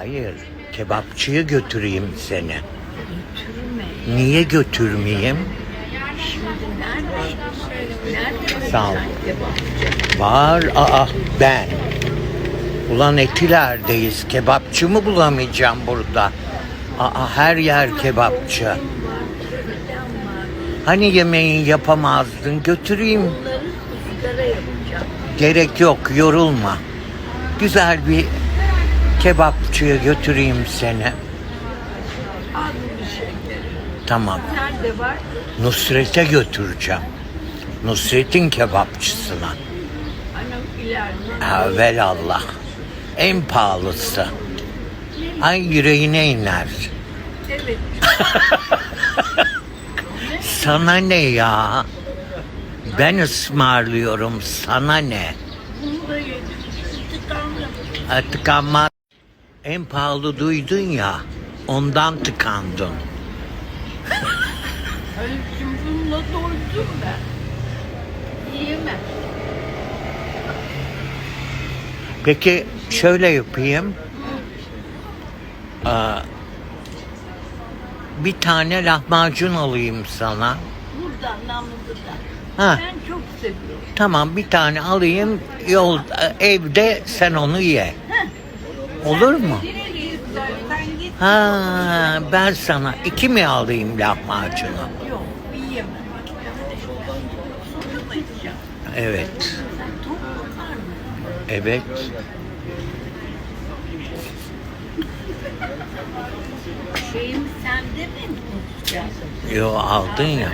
Hayır, kebapçıya götüreyim seni. Götürme. Niye götürmeyeyim? Şimdi nerede? Nerede? Sağ ol. Var, aa ben. Ulan Etiler'deyiz. Kebapçı mı bulamayacağım burada? Aa her yer kebapçı. Hani yemeği yapamazdın? Götüreyim. Gerek yok, yorulma. Güzel bir kebapçıya götüreyim seni. Bir. Tamam. Nerede var? Nusret'e götüreceğim. Nusret'in kebapçısına. Anam ileride. Evelallah. En pahalısı. Ay yüreğine iner. Evet. Sana ne ya? Ben ısmarlıyorum. Sana ne? Bunu da yedim. Tıkanma. En pahalı duydun ya. Ondan tıkandın. Haluk'cum bununla doydum ben. Yiyemem. Peki şöyle yapayım. Aa, bir tane lahmacun alayım sana. Buradan Namlı'dan. Ha. Ben çok seviyorum. Tamam bir tane alayım. Yol evde sen onu ye. Olur mu? Ha ben sana iki mi alayım lahmacunu? Yok yiyemem. Evet. Evet. Şeyim sende mi? Yo aldın ya.